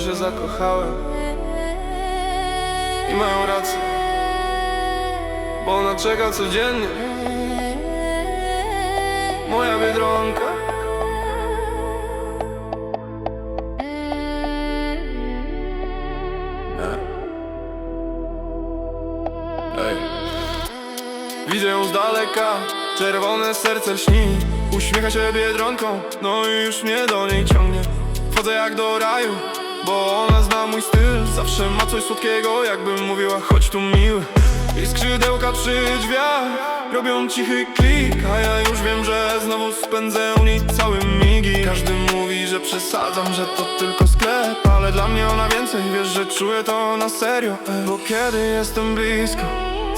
że zakochałem. I mają rację. Bo ona czeka codziennie. Moja Biedronka. Ej. Widzę ją z daleka, czerwone serce lśni. Uśmiecha się biedronką, no i już mnie do niej ciągnie. Wchodzę jak do raju, bo ona zna mój styl Zawsze ma coś słodkiego, jakbym mówiła chodź tu miły I skrzydełka przy drzwiach robią cichy klik A ja już wiem, że znowu spędzę u niej cały migi. Każdy mówi, że przesadzam, że to tylko sklep Ale dla mnie ona więcej, wiesz, że czuję to na serio ej. Bo kiedy jestem blisko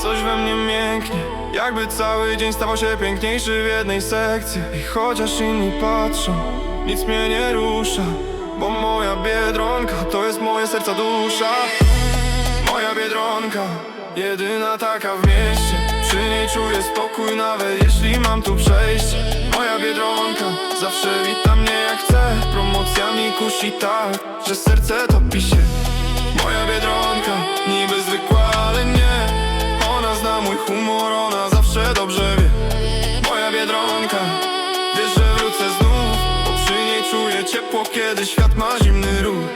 Coś we mnie mięknie. Jakby cały dzień stawał się piękniejszy w jednej sekcji. I chociaż inni patrzą Nic mnie nie rusza Bo moja biedronka To jest moje serca dusza. Moja biedronka Jedyna taka w mieście. Przy niej czuję spokój nawet jeśli mam tu przejście. Moja biedronka Zawsze wita mnie jak chce. Promocjami kusi tak Że serce topi się ciepło, kiedy świat ma zimny ruch.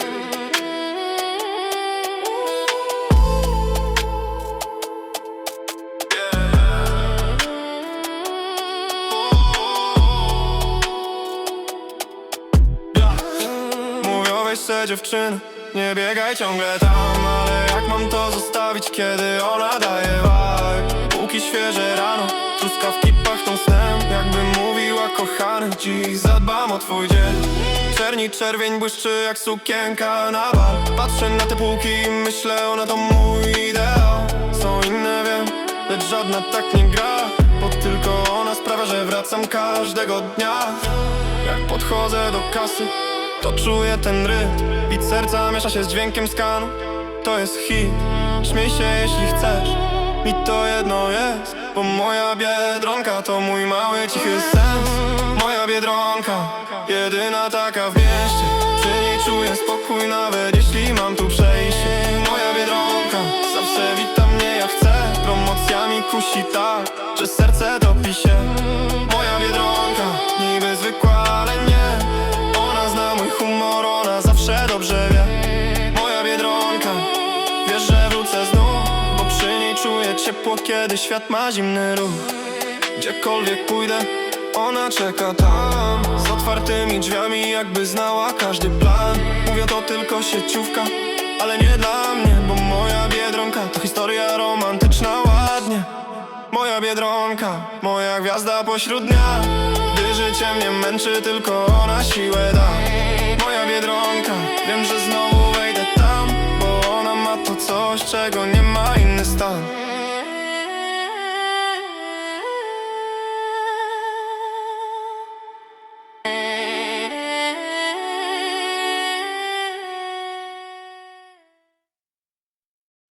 Se dziewczyny Nie biegaj ciągle tam Ale jak mam to zostawić, kiedy ona daje vibe Bułki świeże rano Truskawki pachną snem Jakby mówiła kochany Dziś zadbam o twój dzień Czerni czerwień błyszczy jak sukienka na bal. Patrzę na te półki i myślę ona to mój ideał. Są inne wiem, lecz żadna tak nie gra. Bo tylko ona sprawia, że wracam każdego dnia. Jak podchodzę do kasy to czuję ten rytm. Bit serca miesza się z dźwiękiem skanu. To jest hit. Śmiej się jeśli chcesz. Mi to jedno jest Bo moja biedronka to mój mały cichy sens. Moja biedronka Jedyna taka w mieście. Przy niej czuję spokój nawet jeśli mam tu przejście. Moja biedronka Zawsze wita mnie jak chce. Promocjami kusi tak Że serce topi się. Moja biedronka Niby zwykła, ale nie. Ona zna mój humor, ona zawsze dobrze wie. Moja biedronka Wiesz, że wrócę znów Bo przy niej czuję ciepło, kiedy świat ma zimny ruch. Gdziekolwiek pójdę, ona czeka tam Z otwartymi drzwiami, jakby znała każdy plan. Mówią to tylko sieciówka, ale nie dla mnie Bo moja biedronka to historia romantyczna ładnie. Moja biedronka, moja gwiazda pośród dnia. Gdy życie mnie męczy, tylko ona siłę da